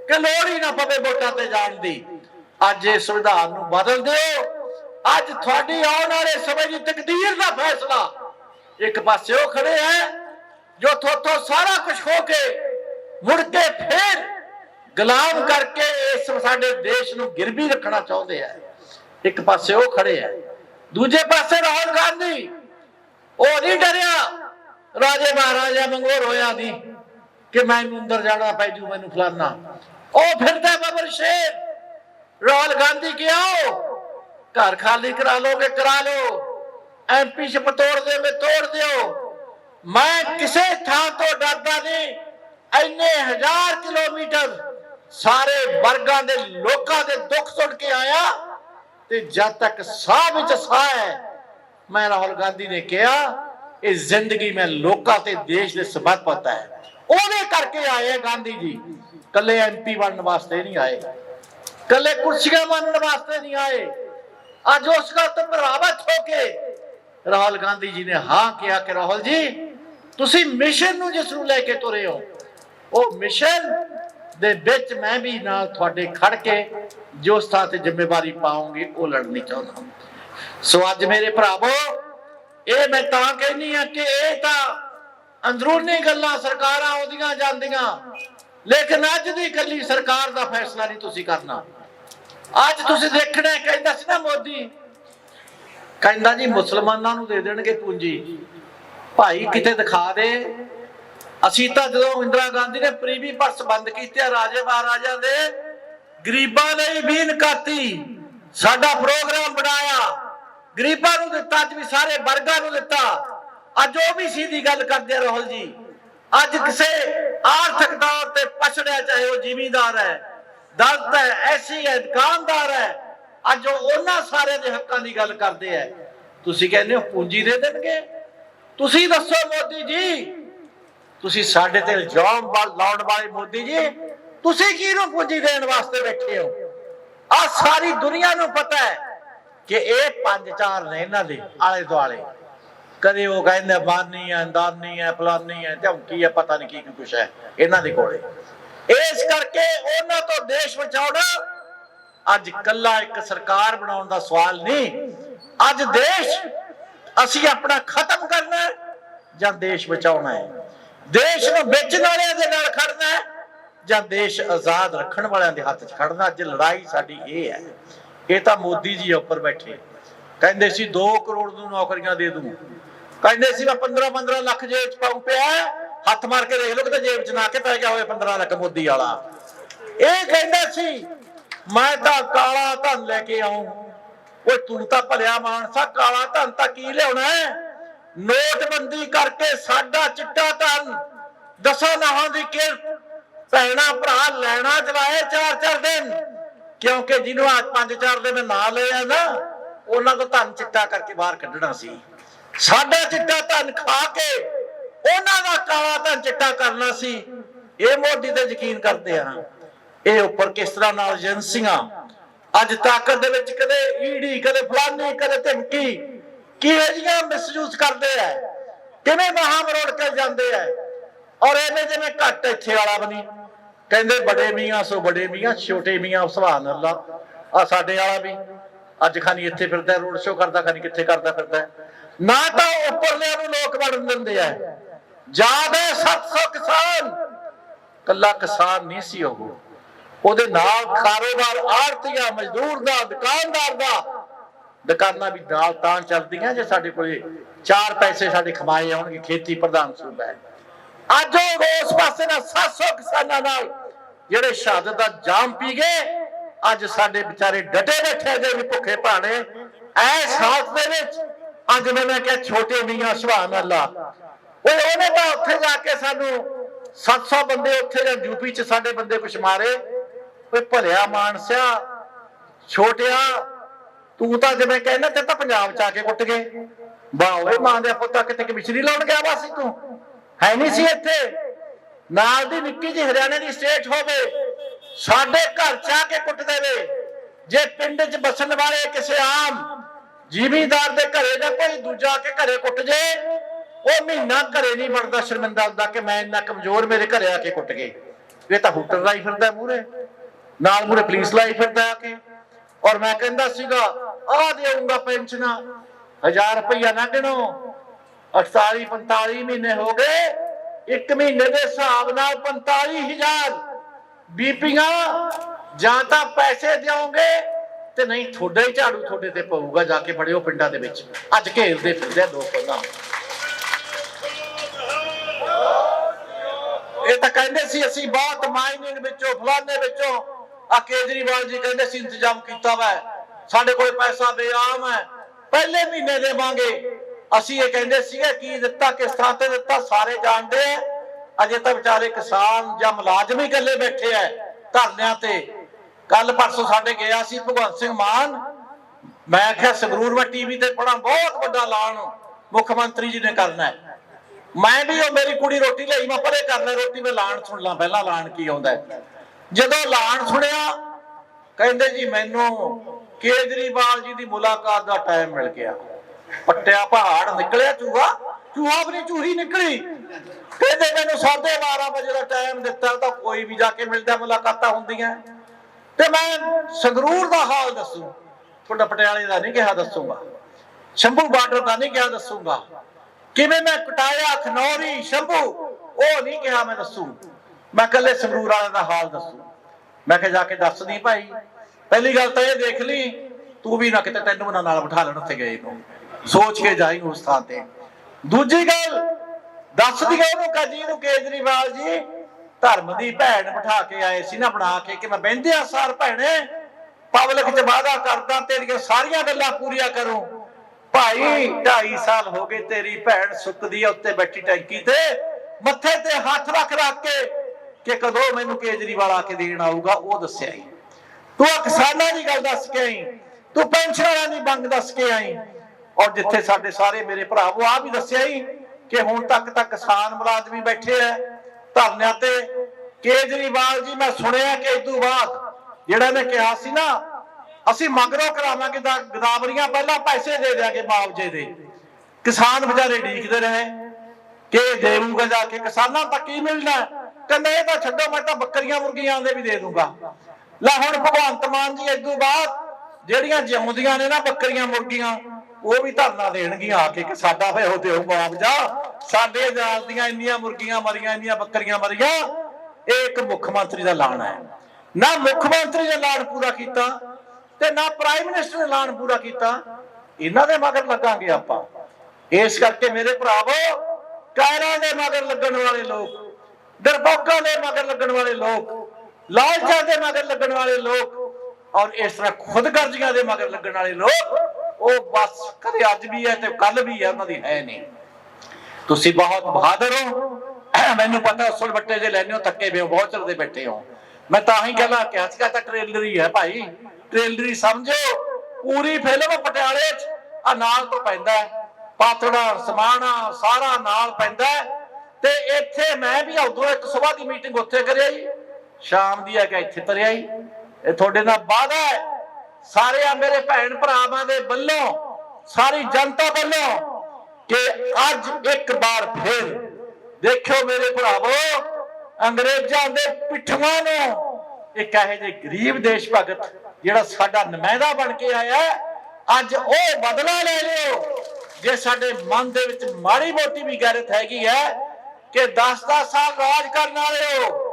ਕਿ ਲੋੜ ਹੀ ਨਾ ਪਵੇ ਵੋਟਾਂ ਤੇ ਜਾਣ ਦੀ। ਅੱਜ ਇਹ ਸੰਵਿਧਾਨ ਨੂੰ ਬਦਲ ਦਿਓ। ਅੱਜ ਤੁਹਾਡੀ ਆਉਣ ਵਾਲੇ ਸਮੇਂ ਦੀ ਤਕਦੀਰ ਦਾ ਫੈਸਲਾ ਇੱਕ ਪਾਸੇ ਉਹ ਖੜੇ ਹੈ ਜੋ ਥੋਥੋਂ ਸਾਰਾ ਕੁਝ ਹੋ ਕੇ ਮੁੜ ਕੇ ਫੇਰ ਗੁਲਾਮ ਕਰਕੇ ਇਸ ਸਾਡੇ ਦੇਸ਼ ਨੂੰ ਗਿਰਵੀ ਰੱਖਣਾ ਚਾਹੁੰਦੇ ਆ ਇੱਕ ਪਾਸੇ ਉਹ ਖੜੇ ਆ ਦੂਜੇ ਪਾਸੇ ਰਾਹੁਲ ਗਾਂਧੀ। ਉਹ ਨਹੀਂ ਡਰਿਆ, ਰਾਜੇ ਮਹਾਰਾਜਾ ਮੰਗੋਰ ਹੋਇਆ ਨਹੀਂ ਕਿ ਮੈਨੂੰ ਅੰਦਰ ਜਾਣਾ ਪੈ ਜੂ ਮੈਨੂੰ ਫਲਾਨਾ। ਉਹ ਫਿਰਦਾ ਬਬਰ ਸ਼ੇਰ। ਰਾਹੁਲ ਗਾਂਧੀ ਕਿ ਆਓ, ਘਰ ਖਾਲੀ ਕਰਾ ਲੋਗੇ ਕਰਾ ਲੋ ਐਮਪੀ ਸ਼ਿਪ ਤੋੜ ਦੇਵੇ ਤੋੜ ਦਿਓ। ਮੈਂ ਕਿਸੇ ਥਾਂ ਤੋਂ ਡਰਦਾ ਨਹੀਂ। ਇੰਨੇ ਹਜ਼ਾਰ ਕਿਲੋਮੀਟਰ ਸਾਰੇ ਵਰਗਾਂ ਦੇ ਲੋਕਾਂ ਦੇ ਦੁੱਖ ਸੁਣ ਕੇ ਆਇਆ ਤੇ ਜਦ ਤੱਕ ਸਾਹ ਵਿੱਚ ਸਾਹ ਹੈ, ਮੈਂ ਰਾਹੁਲ ਗਾਂਧੀ ਨੇ ਕਿਹਾ, ਇਹ ਜ਼ਿੰਦਗੀ ਮੈਂ ਲੋਕਾਂ ਤੇ ਦੇਸ਼ ਦੇ ਸਬੰਧ ਪਤਾ ਹੈ। ਉਹਦੇ ਕਰਕੇ ਆਏ ਗਾਂਧੀ ਜੀ। ਕੱਲੇ ਐਮਪੀ ਬਣਨ ਵਾਸਤੇ ਨਹੀਂ ਆਏ। ਕੱਲੇ ਕੁਰਸੀਆਂ ਬਣਨ ਵਾਸਤੇ ਨਹੀਂ ਆਏ। ਅੱਜ ਉਸ ਗੱਲ ਤੋਂ ਪ੍ਰਭਾਵਿਤ ਹੋ ਕੇ ਰਾਹੁਲ ਗਾਂਧੀ ਜੀ ਨੇ ਹਾਂ ਕਿਹਾ ਕਿ ਰਾਹੁਲ ਜੀ, ਤੁਸੀਂ ਮਿਸ਼ਨ ਨੂੰ ਜਿਸ ਨੂੰ ਲੈ ਕੇ ਤੁਰੇ ਹੋ, ਉਹ ਮਿਸ਼ਨ ਦੇ ਵਿੱਚ ਮੈਂ ਵੀ ਨਾਲ ਤੁਹਾਡੇ ਖੜ ਕੇ ਜੋ ਸਥਾਨ ਤੇ ਜ਼ਿੰਮੇਵਾਰੀ ਪਾਉਂਗੀ, ਉਹ ਲੜਨੀ ਚਾਹੁੰਦਾ। ਸੋ ਅੱਜ ਮੇਰੇ ਭਰਾਵੋ, ਇਹ ਮੈਂ ਤਾਂ ਕਹਿੰਨੀ ਆ ਕਿ ਇਹ ਤਾਂ ਅੰਦਰੂਨੀ ਗੱਲਾਂ ਸਰਕਾਰਾਂ ਆਉਂਦੀਆਂ ਜਾਂਦੀਆਂ, ਲੇਕਿਨ ਅੱਜ ਦੀ ਇਕੱਲੀ ਸਰਕਾਰ ਦਾ ਫੈਸਲਾ ਨਹੀਂ ਤੁਸੀਂ ਕਰਨਾ। ਅੱਜ ਤੁਸੀਂ ਦੇਖਣਾ ਕਹਿੰਦਾ ਸੀ ਨਾ ਮੋਦੀ ਕਹਿੰਦਾ ਜੀ ਮੁਸਲਮਾਨਾਂ ਨੂੰ ਦੇ ਦੇਣਗੇ ਪੂੰਜੀ। ਭਾਈ ਕਿਤੇ ਦਿਖਾ ਦੇ। ਅਸੀਂ ਤਾਂ ਜਦੋਂ ਇੰਦਰਾ ਗਾਂਧੀ ਨੇ ਪ੍ਰੀਵੀ ਪਰਸ ਬੰਦ ਕੀਤੇ ਆ ਰਾਜੇ ਮਹਾਰਾਜਾ ਦੇ ਗਰੀਬਾਂ ਲਈ ਵੀ ਨਕਾਤੀ ਸਾਡਾ ਪ੍ਰੋਗਰਾਮ ਬਣਾਇਆ। ਗਰੀਬਾਂ ਨੂੰ ਦਿੱਤਾ ਅੱਜ ਵੀ ਸਾਰੇ ਵਰਗਾਂ ਨੂੰ ਦਿੱਤਾ। ਅੱਜ ਉਹ ਵੀ ਸਿੱਧੀ ਗੱਲ ਕਰਦੇ ਆ ਰਾਹੁਲ ਜੀ। ਅੱਜ ਕਿਸੇ ਆਰਥਿਕ ਤੌਰ ਤੇ ਪਛੜਿਆ ਚਾਹੇ ਉਹ ਜ਼ਿਮੀਂਦਾਰ ਹੈ ਦਲਤ ਹੈ ਐਸੀ ਹੈ ਦੁਕਾਨਦਾਰ ਹੈ ਅੱਜ ਉਹਨਾਂ ਸਾਰਿਆਂ ਦੇ ਹੱਕਾਂ ਦੀ ਗੱਲ ਕਰਦੇ ਆ ਤੁਸੀਂ ਕਹਿੰਦੇ ਹੋ ਪੂੰਜੀ ਦੇ ਦੇਣਗੇ। ਤੁਸੀਂ ਦੱਸੋ ਮੋਦੀ ਜੀ। ਤੁਸੀਂ ਸਾਡੇ ਤੇ ਇਲਜ਼ਾਮ ਲਾਉਣ ਵਾਲੇ ਮੋਦੀ ਜੀ। ਤੁਸੀਂ ਕਿਹਨੂੰ ਪੂੰਜੀ ਦੇਣ ਵਾਸਤੇ ਬੈਠੇ ਹੋ? ਆ ਸਾਰੀ ਦੁਨੀਆ ਨੂੰ ਪਤਾ ਹੈ ਕਿ ਇਹ ਪੰਜ ਚਾਰ ਨੇ ਇਹਨਾਂ ਦੇ ਆਲੇ ਦੁਆਲੇ। ਕਦੇ ਉਹ ਕਹਿੰਦੇ ਬਾਨੀ ਹੈ ਦਾਨੀ ਹੈ ਫਲਾਨੀ ਹੈ ਝੌਂਕੀ ਹੈ ਪਤਾ ਨਹੀਂ ਕੀ ਕੁਛ ਹੈ ਇਹਨਾਂ ਦੇ ਕੋਲੇ। ਇਸ ਕਰਕੇ ਉਹਨਾਂ ਤੋਂ ਦੇਸ਼ ਬਚਾਉਣਾ ਅੱਜ ਕੱਲਾ ਇੱਕ ਸਰਕਾਰ ਬਣਾਉਣ ਦਾ ਸਵਾਲ ਨਹੀਂ। ਅੱਜ ਦੇਸ਼ ਅਸੀਂ ਆਪਣਾ ਖਤਮ ਕਰਨਾ ਜਾਂ ਦੇਸ਼ ਬਚਾਉਣਾ ਹੈ? ਦੇਸ਼ ਨੂੰ ਵੇਚਣ ਵਾਲਿਆਂ ਦੇ ਨਾਲ ਖੜਨਾ ਹੈ ਜਾਂ ਦੇਸ਼ ਆਜ਼ਾਦ ਰੱਖਣ ਵਾਲਿਆਂ ਦੇ ਹੱਥ 'ਚ ਖੜਨਾ? ਅੱਜ ਲੜਾਈ ਸਾਡੀ ਇਹ ਹੈ। ਇਹ ਤਾਂ ਮੋਦੀ ਜੀ ਉੱਪਰ ਬੈਠੇ। ਕਹਿੰਦੇ ਸੀ 2 ਕਰੋੜ ਨੂੰ ਨੌਕਰੀਆਂ ਦੇ ਦੂੰ। ਕਹਿੰਦੇ ਸੀ, ਮੈਂ 15 15 ਲੱਖ ਜੇਬ 'ਚ ਪਾਉ ਪਿਆ ਹੱਥ ਮਾਰ ਕੇ ਦੇਖ ਲਓ, ਕਿਤੇ ਜੇਬ 'ਚ ਨਾ ਕੇ ਪੈ ਗਿਆ ਹੋਵੇ 15 ਲੱਖ ਮੋਦੀ ਵਾਲਾ। ਇਹ ਕਹਿੰਦਾ ਸੀ ਮੈਂ ਤਾਂ ਕਾਲਾ ਧਨ ਲੈ ਕੇ ਆਉਂ। ਓਏ ਤੂੰ ਤਾਂ ਭਲਿਆ ਮਾਨਸਾ, ਕਾਲਾ ਧਨ ਤਾਂ ਕੀ ਲਿਆਉਣਾ ਨੋਟਬੰਦੀ ਕਰਕੇ ਸਾਡਾ ਚਿੱਟਾ ਧਨ, ਦਸਾਂ ਨਾਹਾਂ ਦੀ ਕਿਰਤ ਭੈਣਾ ਭਰਾ ਲੈਣਾ ਚਲਾਏ ਚਾਰ ਚਾਰ ਦਿਨ। ਕਿਉਂਕਿ ਜਿਹਨੂੰ ਅੱਜ ਪੰਜ ਚਾਰ ਦਿਨ ਮੈਂ ਨਾਂ ਲਏ ਆ ਨਾ, ਉਹਨਾਂ ਤੋਂ ਧਨ ਚਿੱਟਾ ਕਰਕੇ ਬਾਹਰ ਕੱਢਣਾ ਸੀ। ਸਾਡਾ ਚਿੱਟਾ ਧਨ ਖਾ ਕੇ ਉਹਨਾਂ ਦਾ ਕਾਲਾ ਧਨ ਚਿੱਟਾ ਕਰਨਾ ਸੀ। ਇਹ ਮੋਦੀ ਤੇ ਯਕੀਨ ਕਰਦੇ ਆ। ਇਹ ਉੱਪਰ ਕਿਸ ਤਰ੍ਹਾਂ ਨਾਲ ਏਜੰਸੀਆਂ ਅੱਜ ਤਾਕਤ ਦੇ ਵਿੱਚ ਕਦੇ ਈਡੀ, ਕਦੇ ਫਲਾਨੀ, ਕਦੇ ਧਮਕੀ। ਕਿਹੋ ਜਿਹੀਆਂ ਮਿਸਯੂਜ਼ ਕਰਦੇ ਆ? ਕਿਵੇਂ ਬਾਹਾਂ ਮਰੋੜ ਕੇ ਜਾਂਦੇ ਆ? ਔਰ ਇਹਨੇ ਜਿਵੇਂ ਘੱਟ ਇੱਥੇ ਵਾਲਾ ਬਣੀ। ਕਹਿੰਦੇ ਬੜੇ ਮੀਆਂ ਸੋ ਬੜੇ ਮੀਆਂ, ਛੋਟੇ ਮੀਆਂ ਸੁਭਾਨ ਅੱਲਾ। ਆ ਸਾਡੇ ਵਾਲਾ ਵੀ। ਅੱਜ ਖਾਨੀ ਇੱਥੇ ਫਿਰਦਾ, ਰੋਡ ਸ਼ੋ ਕਰਦਾ, ਖਾਨੀ ਕਿੱਥੇ ਕਰਦਾ ਫਿਰਦਾ। ਨਾ ਤਾਂ ਉੱਪਰਲਿਆਂ ਨੂੰ ਲੋਕ ਵੜਨ ਦਿੰਦੇ ਆ। ਜ਼ਿਆਦਾ 700 ਕਿਸਾਨ। ਕੱਲਾ ਕਿਸਾਨ ਨਹੀਂ ਸੀ ਉਹ। ਉਹਦੇ ਨਾਲ ਕਾਰੋਬਾਰ ਆੜਤੀਆਂ, ਮਜ਼ਦੂਰ ਦਾ, ਦੁਕਾਨਦਾਰ ਦਾ। ਦੁਕਾਨਾਂ ਵੀ ਨਾਲ ਤਾਂ ਚੱਲਦੀਆਂ ਜੇ ਸਾਡੇ ਕੋਲੇ। ਚਾਰ ਪੈਸੇ ਸਾਡੇ ਕਮਾਏ ਆਉਣਗੇ ਖੇਤੀ ਪ੍ਰਧਾਨ ਸੂਬਾ ਹੈ। ਅੱਜ ਉਹ ਉਸ ਪਾਸੇ ਦਾ 700 ਕਿਸਾਨਾਂ ਨਾਲ, ਜਿਹੜੇ ਸ਼ਹਾਦਤ ਦਾ ਜਾਮ ਪੀ ਗਏ, ਅੱਜ ਸਾਡੇ ਵਿਚਾਰੇ ਡਟੇ ਬੈਠੇ ਜੇ ਵੀ ਭੁੱਖੇ ਭਾਣੇ। ਐ ਸਾਥ ਦੇ ਵਿੱਚ ਅੱਜ ਮੈਂ ਮੈਂ ਕਿਹਾ, ਛੋਟੇ ਮੀਆਂ ਸੁਭਾਨ ਅੱਲਾ ਓਏ, ਉਹਨੇ ਤਾਂ ਉੱਥੇ ਜਾ ਕੇ ਸਾਨੂੰ 700 ਬੰਦੇ ਉੱਥੇ ਜਾਂ ਯੂਪੀ ਚ ਸਾਡੇ ਬੰਦੇ ਕੁਛ ਮਾਰੇ। ਓਏ ਭਲਿਆ ਮਾਨਸਿਆ ਛੋਟਿਆ, ਤੂੰ ਤਾਂ ਜਿਵੇਂ ਕਹਿੰਦਾ ਤੇ ਤਾਂ ਪੰਜਾਬ ਚ ਆ ਕੇ ਕੁੱਟ ਗਏ। ਵਾਹ ਓਏ ਮਾਂ ਦੇ ਪੁੱਤਾ ਕਿਤੇ ਕਮਿਸ਼ਨਰੀ ਲਾਉਣ ਗਿਆ ਵਾ ਸੀ ਤੂੰ? ਹੈ ਨਹੀਂ ਸੀ ਇੱਥੇ? ਨਾਲ ਦੀ ਨਿੱਕੀ ਜਿਹੀ ਹਰਿਆਣੇ ਦੀ ਸਟੇਟ ਹੋਵੇ, ਸਾਡੇ ਘਰ ਚ ਆ ਕੇ ਕੁੱਟ ਦੇਵੇ। ਜੇ ਪਿੰਡ ਚ ਬਸਣ ਵਾਲੇ ਕਿਸੇ ਆਮ ਜ਼ਿਮੀਂਦਾਰ ਦੇ ਘਰੇ ਦਾ ਕੋਈ ਦੂਜਾ ਕੇ ਘਰੇ ਕੁੱਟ ਜੇ, ਉਹ ਮਹੀਨਾ ਘਰੇ ਨਹੀਂ ਵੜਦਾ ਸ਼ਰਮਿੰਦਾ ਹੁੰਦਾ ਕਿ ਮੈਂ ਇੰਨਾ ਕਮਜ਼ੋਰ ਮੇਰੇ ਘਰੇ ਆ ਕੇ ਕੁੱਟ ਗਏ। ਇਹ ਤਾਂ ਹੁੱਟਰ ਲਾਈ ਫਿਰਦਾ ਮੂਰੇ ਨਾਲ ਮੂਰੇ ਪੁਲਿਸ ਲਾਈ ਫਿਰਦਾ ਆ ਕੇ। ਔਰ ਮੈਂ ਕਹਿੰਦਾ ਸੀਗਾ ਆ ਦੇਊਂਗਾ ਪੈਨਸ਼ਨਾਂ 1000 ਰੁਪਈਆ ਨਾ ਗਿਣੋ 48 45 ਮਹੀਨੇ ਹੋ ਗਏ। ਇੱਕ ਮਹੀਨੇ ਦੇ ਹਿਸਾਬ ਨਾਲ 45000 ਬੀਪੀਆਂ, ਜਾਂ ਤਾਂ ਪੈਸੇ ਦਿਓਗੇ ਤੇ ਨਹੀਂ, ਤੁਹਾਡਾ ਹੀ ਝਾੜੂ ਤੁਹਾਡੇ ਤੇ ਪਊਗਾ ਜਾ ਕੇ ਫੜਿਓ ਪਿੰਡਾਂ ਦੇ ਵਿੱਚ। ਅੱਜ ਘੇਰਦੇ ਫਿਰਦੇ ਲੋਕ ਦੋ ਇਹ ਤਾਂ ਕਹਿੰਦੇ ਸੀ, ਅਸੀਂ ਬਹੁਤ ਮਾਈਨਿੰਗ ਵਿੱਚੋਂ, ਫਲਾਣੇ ਵਿੱਚੋਂ ਆ ਕੇਜਰੀਵਾਲ ਜੀ ਕਹਿੰਦੇ ਸੀ ਇੰਤਜ਼ਾਮ ਕੀਤਾ ਵਾ। ਸਾਡੇ ਕੋਲ ਪੈਸਾ ਬੇਆਮ ਹੈ। ਪਹਿਲੇ ਮਹੀਨੇ ਦੇਵਾਂਗੇ। ਅਸੀਂ ਇਹ ਕਹਿੰਦੇ ਸੀਗੇ, ਕੀ ਦਿੱਤਾ, ਕਿਸ ਥਾਂ ਤੇ ਦਿੱਤਾ, ਸਾਰੇ ਜਾਣਦੇ ਆ। ਅਜੇ ਤਾਂ ਵਿਚਾਰੇ ਕਿਸਾਨ ਜਾਂ ਮੁਲਾਜ਼ਮ ਹੀ ਇਕੱਲੇ ਬੈਠੇ ਆ ਧਰਨਿਆਂ ਤੇ। ਕੱਲ ਪਰਸੋਂ ਸਾਡੇ ਗਿਆ ਸੀ ਭਗਵੰਤ ਸਿੰਘ ਮਾਨ। ਮੈਂ ਕਿਹਾ, ਸੰਗਰੂਰ ਮੈਂ ਟੀਵੀ ਤੇ ਪੜਾ ਬਹੁਤ ਵੱਡਾ ਐਲਾਨ ਮੁੱਖ ਮੰਤਰੀ ਜੀ ਨੇ ਕਰਨਾ ਹੈ। ਮੈਂ ਵੀ ਉਹ ਮੇਰੀ ਕੁੜੀ ਰੋਟੀ ਲਈ, ਮੈਂ ਪਰੇ ਕਰ ਲੈ ਰੋਟੀ, ਮੈਂ ਲਾਣ ਸੁਣ ਲਾਂ, ਪਹਿਲਾਂ ਐਲਾਨ ਕੀ ਆਉਂਦਾ ਹੈ। ਜਦੋਂ ਲਾਣ ਸੁਣਿਆ, ਕਹਿੰਦੇ ਜੀ ਮੈਨੂੰ ਕੇਜਰੀਵਾਲ ਜੀ ਦੀ ਮੁਲਾਕਾਤ ਦਾ ਟਾਈਮ ਮਿਲ ਗਿਆ। ਪੱਟਿਆ ਪਹਾੜ ਨਿਕਲਿਆ ਚੂਹਾ ਚੂਹਾ ਵੀ ਨਹੀਂ ਚੂਹੀ ਨਿਕਲੀ। ਕਹਿੰਦੇ ਮੈਨੂੰ 12:30 ਵਜੇ ਦਾ ਟਾਈਮ ਦਿੱਤਾ, ਤਾਂ ਕੋਈ ਵੀ ਜਾ ਕੇ ਮਿਲਦਾ, ਮੁਲਾਕਾਤਾਂ ਹੁੰਦੀਆਂ। ਤੇ ਮੈਂ ਸੰਗਰੂਰ ਦਾ ਹਾਲ ਦੱਸੂ। ਤੁਹਾਡਾ ਪਟਿਆਲੇ ਦਾ ਨਹੀਂ ਕਿਹਾ ਦੱਸੂਗਾ। ਸ਼ੰਭੂ ਬਾਰਡਰ ਦਾ ਨਹੀਂ ਕਿਹਾ ਦੱਸੂਗਾ। ਕਿਵੇਂ ਮੈਂ ਕਟਾਇਆ ਖਨੌਰੀ ਸ਼ੰਭੂ, ਉਹ ਨਹੀਂ ਕਿਹਾ ਮੈਂ ਦੱਸੂ। ਮੈਂ ਕੱਲੇ ਸੰਗਰੂਰ ਵਾਲਿਆਂ ਦਾ ਹਾਲ ਦੱਸੂ। ਮੈਂ ਕਿਹਾ, ਜਾ ਕੇ ਦੱਸ ਦੀ ਭਾਈ। ਪਹਿਲੀ ਗੱਲ ਤਾਂ ਇਹ ਦੇਖ ਲਈ, ਤੂੰ ਵੀ ਨਾ ਕਿਤੇ ਤੈਨੂੰ ਨਾ ਨਾਲ ਬਿਠਾ ਲੈਣ ਉੱਥੇ ਗਏ ਨੂੰ। ਸੋਚ ਕੇ ਜਾਈ ਉਸ ਥਾਂ ਤੇ। ਦੂਜੀ ਗੱਲ ਦੱਸ ਦੀ ਉਹਨੂੰ ਕਾਜੀ ਨੂੰ, ਕੇਜਰੀਵਾਲ ਜੀ, ਧਰਮ ਦੀ ਭੈਣ ਬਿਠਾ ਕੇ ਆਏ ਸੀ ਨਾ, ਬਣਾ ਕੇ ਕਿ ਮੈਂ ਬਹਿੰਦੇ ਆ ਸਾਰ ਭੈਣੇ, ਪਬਲਿਕ ਚ ਵਾਅਦਾ ਕਰਦਾ, ਤੇਰੀਆਂ ਸਾਰੀਆਂ ਗੱਲਾਂ ਪੂਰੀਆਂ ਕਰੂੰ। ਭਾਈ 2.5 ਸਾਲ ਹੋ ਗਏ ਤੇਰੀ ਭੈਣ ਸੁੱਕਦੀ ਆ ਉੱਤੇ ਬੈਠੀ ਟੈਂਕੀ ਤੇ, ਮੱਥੇ ਤੇ ਹੱਥ ਰੱਖ ਰੱਖ ਕੇ ਕਿ ਕਦੋਂ ਮੈਨੂੰ ਕੇਜਰੀਵਾਲ ਆ ਕੇ ਦੇਣ ਆਊਗਾ, ਉਹ ਦੱਸਿਆ ਹੀ। ਤੂੰ ਕਿਸਾਨਾਂ ਦੀ ਗੱਲ ਦੱਸ ਕੇ ਆਈ, ਤੂੰ ਪੈਨਸ਼ਨ ਦੀ ਮੰਗ ਦੱਸ ਕੇ ਆਈ। ਔਰ ਜਿੱਥੇ ਸਾਡੇ ਸਾਰੇ ਮੇਰੇ ਭਰਾਵੋ ਆ ਵੀ ਦੱਸਿਆ ਹੀ ਕਿ ਹੁਣ ਤੱਕ ਤਾਂ ਕਿਸਾਨ ਮੁਲਾਜ਼ਮੀ ਬੈਠੇ ਐ ਧਰਨਿਆਂ ਤੇ। ਕੇਜਰੀਵਾਲ ਜੀ, ਮੈਂ ਸੁਣਿਆ ਕਿ ਇਸ ਤੋਂ ਬਾਅਦ ਜਿਹੜਾ ਨੇ ਕਿਹਾ ਸੀ ਨਾ, ਅਸੀਂ ਮਗਰੋਂ ਕਰਾਵਾਂਗੇ ਦਾ ਗਦਾਵਰੀਆਂ ਪਹਿਲਾਂ ਪੈਸੇ ਦੇ ਦਿਆਂਗੇ ਮੁਆਵਜ਼ੇ ਦੇ। ਕਿਸਾਨ ਵਿਚਾਰੇ ਢੀਕਦੇ ਰਹੇ ਕਿ ਦੇਵੂਗਾ ਜਾ ਕੇ। ਕਿਸਾਨਾਂ ਤੱਕ ਕੀ ਮਿਲਣਾ? ਕਹਿੰਦੇ, ਇਹ ਤਾਂ ਛੱਡੋ, ਮੈਂ ਤਾਂ ਬੱਕਰੀਆਂ ਮੁਰਗੀਆਂ ਦੇ ਵੀ ਦੇ ਦੂੰਗਾ। ਲੈ ਹੁਣ ਭਗਵੰਤ ਮਾਨ ਜੀ ਇਸ ਬਾਅਦ ਜਿਹੜੀਆਂ ਜਿਉਂਦੀਆਂ ਨੇ ਨਾ ਬੱਕਰੀਆਂ ਮੁਰਗੀਆਂ, ਉਹ ਵੀ ਧਰਨਾ ਦੇਣਗੀਆਂ, ਆ ਕੇ ਕਿ ਸਾਡਾ ਹੋਇਆ ਦਿਓ ਮੁਆਵਜ਼ਾ ਸਾਡੇ ਨਾਲ ਦੀਆਂ ਇੰਨੀਆਂ ਮੁਰਗੀਆਂ ਮਰੀਆਂ, ਇੰਨੀਆਂ ਬੱਕਰੀਆਂ ਮਰੀਆਂ, ਇਹ ਇੱਕ ਮੁੱਖ ਮੰਤਰੀ ਦਾ ਲਾਣ ਹੈ। ਨਾ ਮੁੱਖ ਮੰਤਰੀ ਨੇ ਲਾਣ ਪੂਰਾ ਕੀਤਾ ਤੇ ਨਾ ਪ੍ਰਾਈਮ ਮਿਨਿਸਟਰ ਨੇ ਲਾਣ ਪੂਰਾ ਕੀਤਾ। ਇਹਨਾਂ ਦੇ ਮਗਰ ਲੱਗਾਂਗੇ ਆਪਾਂ। ਇਸ ਕਰਕੇ ਮੇਰੇ ਭਰਾਵੋ ਕਾਇਰਾਂ ਦੇ ਮਗਰ ਲੱਗਣ ਵਾਲੇ ਲੋਕ ਦਰਪੋਕਾਂ ਦੇ ਮਗਰ ਲੱਗਣ ਵਾਲੇ ਲੋਕ, ਲਾਲਚਾਂ ਦੇ ਮਗਰ ਲੱਗਣ ਵਾਲੇ ਲੋਕ ਔਰ ਇਸ ਤਰ੍ਹਾਂ ਖੁਦਗਰਜ਼ੀਆਂ ਦੇ ਮਗਰ ਲੱਗਣ ਵਾਲੇ ਲੋਕ, ਉਹ ਬਸ ਕਦੇ ਅੱਜ ਵੀ ਹੈ ਤੇ ਕੱਲ ਵੀ ਹੈ, ਉਹਨਾਂ ਦੀ ਹੈ ਨਹੀਂ। ਤੁਸੀਂ ਬਹੁਤ ਬਹਾਦਰ ਹੋ। ਮੈਨੂੰ ਪਤਾ ਸੁਲ ਬੱਟੇ ਜੇ ਲੈਣੇ ਹੋ, ਤੱਕੇ ਵੇ ਬਹੁਤ ਚਿਰ ਦੇ ਬੈਠੇ ਹੋ। ਮੈਂ ਤਾਂ ਹੀ ਗੱਲਾਂ ਕਿਹਾ ਸੀਗਾ ਤਾਂ ਟ੍ਰੇਲਰ ਹੀ ਹੈ ਭਾਈ। ਟ੍ਰੇਲਰ ਹੀ ਸਮਝੋ, ਪੂਰੀ ਫਿਲਮ ਪਟਿਆਲੇ ਚ ਆ, ਨਾਲ ਤੋਂ ਪੈਂਦਾ ਹੈ। ਪਾਤੜਾ ਸਮਾਣਾ, ਸਾਰਾ ਨਾਲ ਪੈਂਦਾ ਤੇ ਇੱਥੇ ਮੈਂ ਵੀ ਉਦੋਂ ਇੱਕ ਸਵੇਰ ਦੀ ਮੀਟਿੰਗ ਉੱਥੇ ਕਰਿਆ ਜੀ। ਸ਼ਾਮ ਦੀ ਆ ਕੇ ਇੱਥੇ ਤਰਿਆ ਜੀ। ਇਹ ਤੁਹਾਡੇ ਨਾਲ ਵਾਅਦਾ ਹੈ। ਸਾਰੇ ਆ ਮੇਰੇ ਭੈਣ ਭਰਾਵਾਂ ਦੇ ਵੱਲੋਂ, ਸਾਰੀ ਜਨਤਾ ਵੱਲੋਂ ਕਿ ਅੱਜ ਇੱਕ ਵਾਰ ਫਿਰ ਦੇਖਿਓ ਮੇਰੇ ਭਰਾਵੋ, ਅੰਗਰੇਜ਼ਾਂ ਦੇ ਪਿੱਠੂਆਂ ਨੂੰ ਇੱਕ ਇਹੋ ਜਿਹੇ ਗਰੀਬ ਦੇਸ਼ ਭਗਤ ਜਿਹੜਾ ਸਾਡਾ ਨੁਮਾਇੰਦਾ ਬਣ ਕੇ ਆਇਆ ਅੱਜ ਉਹ ਬਦਲਾ ਲੈ ਲਿਓ। ਜੇ ਸਾਡੇ ਮਨ ਦੇ ਵਿੱਚ ਮਾੜੀ ਮੋਟੀ ਵੀ ਗੈਰਤ ਹੈਗੀ ਹੈ ਕਿ 10-10 ਸਾਲ ਰਾਜ ਕਰਨ ਵਾਲੇ ਹੋ,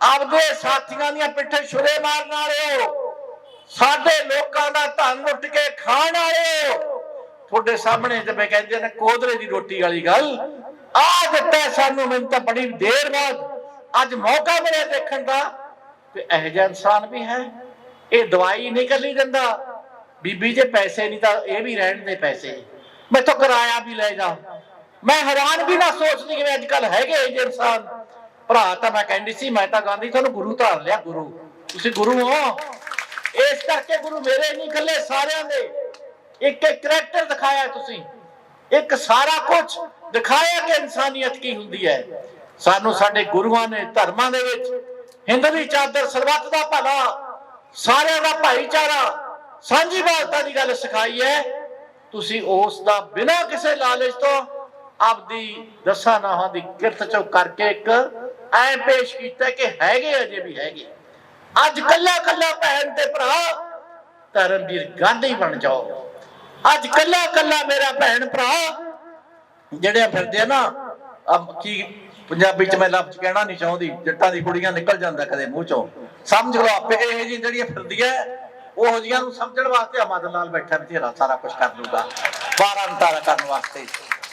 ਆਪਦੇ ਸਾਥੀਆਂ ਦੀਆਂ ਪਿੱਠੇ ਛੁਰੇ ਮਾਰਨ ਵਾਲੇ ਹੋ, ਸਾਡੇ ਲੋਕਾਂ ਦਾ ਧਨ ਲੁੱਟ ਕੇ ਖਾਣ ਵਾਲੇ ਹੋ, ਤੁਹਾਡੇ ਸਾਹਮਣੇ ਜਿਵੇਂ ਕਹਿੰਦੇ ਨੇ ਕੋਦਰੇ ਦੀ ਰੋਟੀ ਵਾਲੀ ਗੱਲ, ਆ ਦਿੱਤਾ ਸਾਨੂੰ ਮੈਨੂੰ ਤਾਂ ਬੜੀ ਦੇਰ ਬਾਅਦ, ਅੱਜ ਮੌਕਾ ਮਿਲਿਆ ਦੇਖਣ ਦਾ, ਤੇ ਇਹੋ ਜਿਹਾ ਇਨਸਾਨ ਵੀ ਹੈ, ਇਹ ਦਵਾਈ ਨਹੀਂ ਕੱਲੀ ਦਿੰਦਾ, ਬੀਬੀ ਜੇ ਪੈਸੇ ਨਹੀਂ ਤਾਂ ਇਹ ਵੀ ਰਹਿਣ ਦੇ ਪੈਸੇ, ਮੈਂ ਮੈਥੋਂ ਕਿਰਾਇਆ ਵੀ ਲੈ ਜਾ। ਮੈਂ ਹੈਰਾਨ ਵੀ ਨਾ ਸੋਚਦੀ ਕਿ ਅੱਜ ਕੱਲ ਹੈਗੇ ਇਹ ਇਨਸਾਨ। ਭਰਾ ਤਾਂ ਮੈਂ ਕਹਿੰਦੀ ਸੀ, ਮੈਂ ਤਾਂ ਗਾਂਧੀ ਤੁਹਾਨੂੰ ਗੁਰੂ ਧਾਰ ਲਿਆ, ਗੁਰੂ। ਤੁਸੀਂ ਗੁਰੂ ਹੋ। ਇਸ ਕਰਕੇ ਗੁਰੂ ਮੇਰੇ ਨਹੀਂ ਇਕੱਲੇ, ਸਾਰਿਆਂ ਦੇ। ਇੱਕ ਇੱਕ ਕਰੈਕਟਰ ਦਿਖਾਇਆ ਤੁਸੀਂ। ਇੱਕ ਸਾਰਾ ਕੁਝ ਦਿਖਾਇਆ ਕਿ ਇਨਸਾਨੀਅਤ ਕੀ ਹੁੰਦੀ ਹੈ। ਸਾਨੂੰ ਸਾਡੇ ਗੁਰੂਆਂ ਨੇ ਧਰਮਾਂ ਦੇ ਵਿੱਚ ਹਿੰਦ ਦੀ ਚਾਦਰ, ਸਰਬੱਤ ਦਾ ਭਲਾ, ਸਾਰਿਆਂ ਦਾ ਭਾਈਚਾਰਾ, ਸਾਂਝੀ ਸਾਂਝੀਵਾਲਤਾ ਦੀ ਗੱਲ ਸਿਖਾਈ ਹੈ। ਤੁਸੀਂ ਉਸ ਦਾ ਬਿਨਾਂ ਕਿਸੇ ਲਾਲਚ ਤੋਂ ਆਪਦੀ ਦਸਾਂ ਨਾਹਾਂ ਦੀ ਕਿਰਤ ਚੋਂ ਕਰਕੇ ਇੱਕ ਐ ਪੇਸ਼ ਕੀਤਾ ਕਿ ਹੈਗੇ ਅਜੇ ਵੀ ਹੈਗੇ। ਅੱਜ ਕੱਲਾ ਕੱਲਾ ਭੈਣ ਤੇ ਭਰਾ ਧਰਮਵੀਰ ਗਾਂਧੀ ਬਣ ਜਾਓ। ਅੱਜ ਕੱਲਾ ਕੱਲਾ ਮੇਰਾ ਭੈਣ ਭਰਾ ਜਿਹੜੇ ਫਿਰਦੇ ਆ ਨਾ ਕੀ ਪੰਜਾਬੀ ਚ ਮੈਂ ਲਫ਼ਜ਼ ਕਹਿਣਾ ਨਹੀਂ ਚਾਹੁੰਦੀ, ਜੱਟਾਂ ਦੀ ਕੁੜੀਆਂ ਨਿਕਲ ਜਾਂਦਾ ਕਦੇ ਮੂੰਹ ਚੋਂ। ਸਮਝ ਲਓ ਆਪੇ ਇਹ ਜੀ ਜਿਹੜੀਆਂ ਫਿਰਦੀਆਂ, ਉਹ ਜੀਆਂ ਨੂੰ ਸਮਝਣ ਵਾਸਤੇ ਅਮਦ ਲਾਲ ਬੈਠਾ ਬਥੇਰਾ, ਸਾਰਾ ਕੁਝ ਕਰ ਲੂਗਾ ਬਾਰਾਂ ਅੰਤਾਰਾ ਕਰਨ ਵਾਸਤੇ।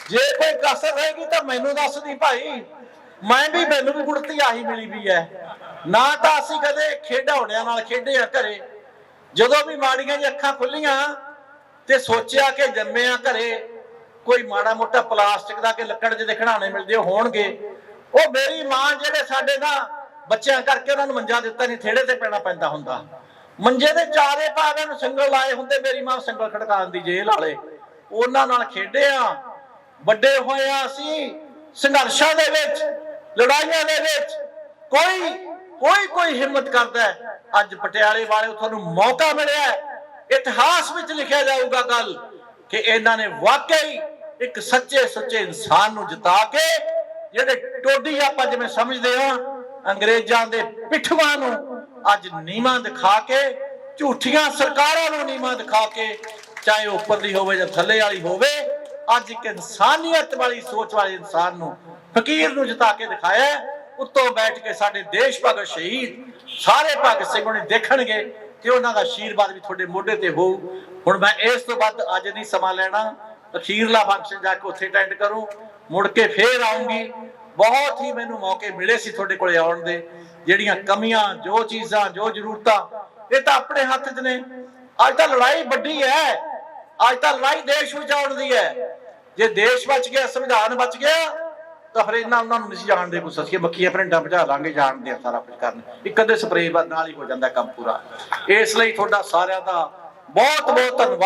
ਜੇ ਕੋਈ ਕਸਰ ਰਹੇਗੀ ਤਾਂ ਮੈਨੂੰ ਦੱਸ ਦੀ ਭਾਈ। ਮੈਂ ਵੀ ਮੈਨੂੰ ਵੀ ਗੁੜਤੀ ਆਹੀ ਮਿਲੀ ਵੀ ਹੈ ਨਾ ਤਾਂ ਅਸੀਂ ਕਦੇ ਖੇਡਾਉਣਿਆਂ ਨਾਲ ਖੇਡੇ ਆ ਘਰੇ। ਜਦੋਂ ਵੀ ਮਾੜੀਆਂ ਜਿਹੀਆਂ ਅੱਖਾਂ ਖੁੱਲੀਆਂ ਤੇ ਸੋਚਿਆ ਕਿ ਜੰਮੇ ਆ ਘਰੇ, ਕੋਈ ਮਾੜਾ ਮੋਟਾ ਪਲਾਸਟਿਕ ਦਾ ਕਿ ਲੱਕੜ ਜਿਹੇ ਖਿਡਾਉਣੇ ਮਿਲਦੇ ਹੋਣਗੇ। ਉਹ ਮੇਰੀ ਮਾਂ ਜਿਹੜੇ ਸਾਡੇ ਨਾ ਬੱਚਿਆਂ ਕਰਕੇ ਉਹਨਾਂ ਨੂੰ ਮੰਜਾ ਦਿੱਤਾ ਨਹੀਂ, ਥੇੜੇ ਤੇ ਪੈਣਾ ਪੈਂਦਾ ਹੁੰਦਾ। ਮੰਜੇ ਦੇ ਚਾਰੇ ਭਾਗਾਂ ਨੂੰ ਸੰਗਲ ਲਾਏ ਹੁੰਦੇ, ਮੇਰੀ ਮਾਂ ਸੰਗਲ ਖੜਕਾਉਣ ਦੀ ਜੇਲ੍ਹ ਵਾਲੇ। ਉਹਨਾਂ ਨਾਲ ਖੇਡੇ ਆ। ਵੱਡੇ ਹੋਏ ਆ ਅਸੀਂ, ਸੰਘਰਸ਼ਾਂ ਦੇ ਵਿੱਚ, ਲੜਾਈਆਂ ਦੇ ਵਿੱਚ, ਕੋਈ ਕੋਈ ਕੋਈ ਹਿੰਮਤ ਕਰਦਾ ਅੱਜ ਪਟਿਆਲੇ ਵਾਲੇ ਤੁਹਾਨੂੰ ਮੌਕਾ ਮਿਲਿਆ ਇਤਿਹਾਸ ਵਿੱਚ ਲਿਖਿਆ ਜਾਊਗਾ ਗੱਲ ਕਿ ਇਹਨਾਂ ਨੇ ਵਾਕਈ ਇੱਕ ਸੱਚੇ, ਸੁੱਚੇ ਇਨਸਾਨ ਨੂੰ ਜਿਤਾ ਕੇ ਜਿਹੜੇ ਟੋਡੀ ਆਪਾਂ ਜਿਵੇਂ ਸਮਝਦੇ ਹਾਂ, ਅੰਗਰੇਜ਼ਾਂ ਦੇ ਪਿੱਠਵਾਂ ਨੂੰ ਅੱਜ ਨੀਵਾਂ ਦਿਖਾ ਕੇ, ਝੂਠੀਆਂ ਸਰਕਾਰਾਂ ਨੂੰ ਨੀਵਾਂ ਦਿਖਾ ਕੇ, ਚਾਹੇ ਉਹ ਉੱਪਰਲੀ ਹੋਵੇ ਜਾਂ ਥੱਲੇ ਵਾਲੀ ਹੋਵੇ ਅੱਜ ਇੱਕ ਇਨਸਾਨੀਅਤ ਵਾਲੀ ਸੋਚ ਵਾਲੇ ਇਨਸਾਨ ਨੂੰ ਫਕੀਰ ਨੂੰ ਜਿਤਾ ਕੇ ਦਿਖਾਇਆ ਉੱਤੋਂ ਬੈਠ ਕੇ ਸਾਡੇ ਦੇਸ਼ ਭਗਤ ਸ਼ਹੀਦ, ਸਾਰੇ ਭਗਤ ਸਿੰਘ ਉਹਨੇ ਦੇਖਣਗੇ ਕਿ ਉਹਨਾਂ ਦਾ ਆਸ਼ੀਰਵਾਦ ਵੀ ਤੁਹਾਡੇ ਮੋਢੇ ਤੇ ਹੋਊ। ਹੁਣ ਮੈਂ ਇਸ ਤੋਂ ਵੱਧ ਅੱਜ ਨਹੀਂ ਸਮਾਂ ਲੈਣਾ। ਅਖੀਰਲਾ ਫੰਕਸ਼ਨ ਜਾ ਕੇ ਉੱਥੇ ਅਟੈਂਡ ਕਰੂੰ। ਮੁੜ ਕੇ ਫੇਰ ਆਉਂਗੀ ਬਹੁਤ ਹੀ ਮੈਨੂੰ ਮੌਕੇ ਮਿਲੇ ਸੀ ਤੁਹਾਡੇ ਕੋਲੇ ਆਉਣ ਦੇ। ਜਿਹੜੀਆਂ ਕਮੀਆਂ, ਜੋ ਚੀਜ਼ਾਂ, ਜੋ ਜ਼ਰੂਰਤਾਂ, ਇਹ ਤਾਂ ਆਪਣੇ ਹੱਥ 'ਚ ਨੇ। ਅੱਜ ਤਾਂ ਲੜਾਈ ਵੱਡੀ ਹੈ। ਅੱਜ ਤਾਂ ਲੜਾਈ ਦੇਸ਼ ਬਚਾਉਣ ਦੀ ਹੈ। ਜੇ ਦੇਸ਼ ਬਚ ਗਿਆ, ਸੰਵਿਧਾਨ ਬਚ ਗਿਆ, ਤਾਂ ਫਿਰ ਇਹਨਾਂ ਉਹਨਾਂ ਨੂੰ ਨਹੀਂ ਸੀ ਜਾਣਦੇ ਕੁਛ। ਅਸੀਂ ਮੱਖੀਆਂ ਪ੍ਰਿੰਟਾਂ ਭਜਾ ਲਾਂਗੇ, ਜਾਣਦੇ ਆ ਸਾਰਾ ਕੁਝ ਕਰਨ। ਇੱਕ ਅੱਧੇ ਸਪਰੇਅ ਨਾਲ ਹੀ ਹੋ ਜਾਂਦਾ ਕੰਮ ਪੂਰਾ। ਇਸ ਲਈ ਤੁਹਾਡਾ ਸਾਰਿਆਂ ਦਾ ਬਹੁਤ ਬਹੁਤ ਧੰਨਵਾਦ।